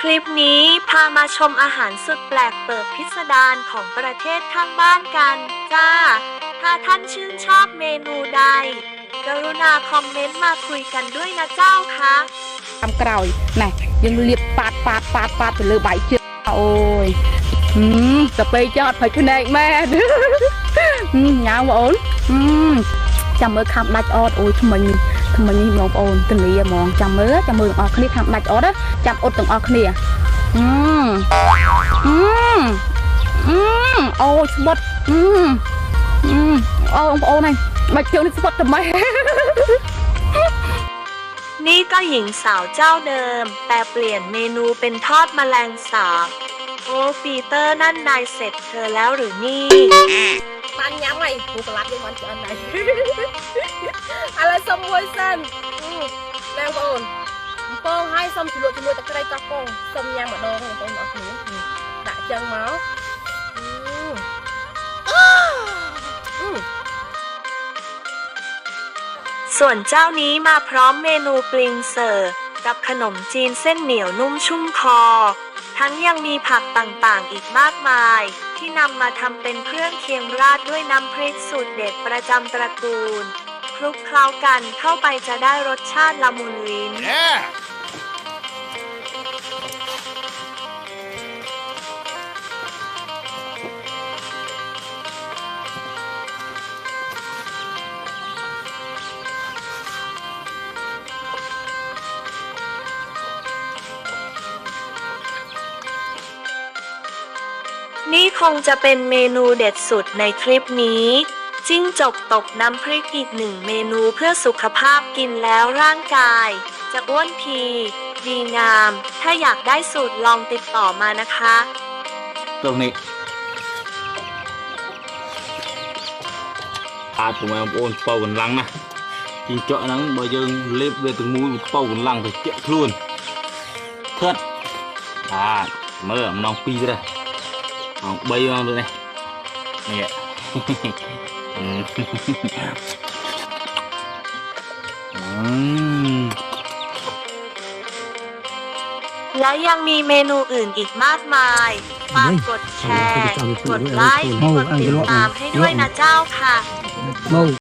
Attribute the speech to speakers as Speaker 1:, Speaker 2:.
Speaker 1: คลิปนี้พามาชมอาหารสุดแปลกเปิดพิสดารของประเทศข้างบ้านกันจ้า ถ้าท่านชื่นชอบเมนูใด กรุณาคอมเมนต์มาคุยกันด้วยนะเจ้าคะ
Speaker 2: តាមក្រោយណែយើងលាបប៉ាតប៉ាតប៉ាតប៉ាតទៅលើបាយជើងអូយហឹមទៅពេលចោតផាច់ភ្នែកមែន ហឹមញ៉ាំបងអូនហឹមចាំមើលខាំដាច់អត់អូយថ្មិញនេះ ថ្មិញនេះបងប្អូនទលាហ្មងចាំមើលចាំមើលទាំងអស់គ្នាខាំដាច់អត់ណាចាំអត់ទាំងអស់គ្នាហឹមហឹមហឹមអូយស្បត់ហឹមហឹមអូបងប្អូនហើយបាច់ជើងនេះស្បត់តែម៉េច
Speaker 1: นี่ก็หญิงสาวเจ้าเดิม แต่เปลี่ยนเมนูเป็นทอดแมลงสาบ โอ้ปีเตอร์นั่นนายเสร็จเธอแล้วหรือนี่
Speaker 3: muslim yang macam anai. Alah semua sen. Level. Pong hai som ciluk ciluk tak kerai kapong. Som yang madong pong mak ni. Tak jang mau. Hmm.
Speaker 1: ส่วนเจ้านี้มาพร้อมเมนูปลิงเสิร์ฟกับขนมจีนเส้นเหนียวนุ่มชุ่มคอ ทั้งยังมีผักต่างๆอีกมากมาย ที่นำมาทำเป็นเครื่องเคียงราดด้วยน้ำพริกสูตรเด็ดประจำตระกูล คลุกเคล้ากันเข้าไปจะได้รสชาติละมุนลิ้น
Speaker 4: Yeah!
Speaker 1: นี่คงจะเป็นเมนูเด็ดสุดในทริปนี้ จิ้งจบตกน้ำพริกอีกหนึ่งเมนูเพื่อสุขภาพกินแล้วร่างกาย จะอ้วนพีดีงาม ถ้าอยากได้สูตรลองติดต่อมานะคะ
Speaker 4: ตรงนี้อาผมเอานโอนเป่ากันลังนะจิ้งจกนั้นบอยังเล็บเลยถึงมือเป่ากันลังไปเจ็บคลุนเทิดอาเมื่อมันน้องปีเลย เอาใบยอเลยนี่
Speaker 1: และยังมีเมนูอื่นอีกมากมายฝากกดแชร์ กดไลค์ กดติดตามให้ด้วยนะเจ้าค่ะ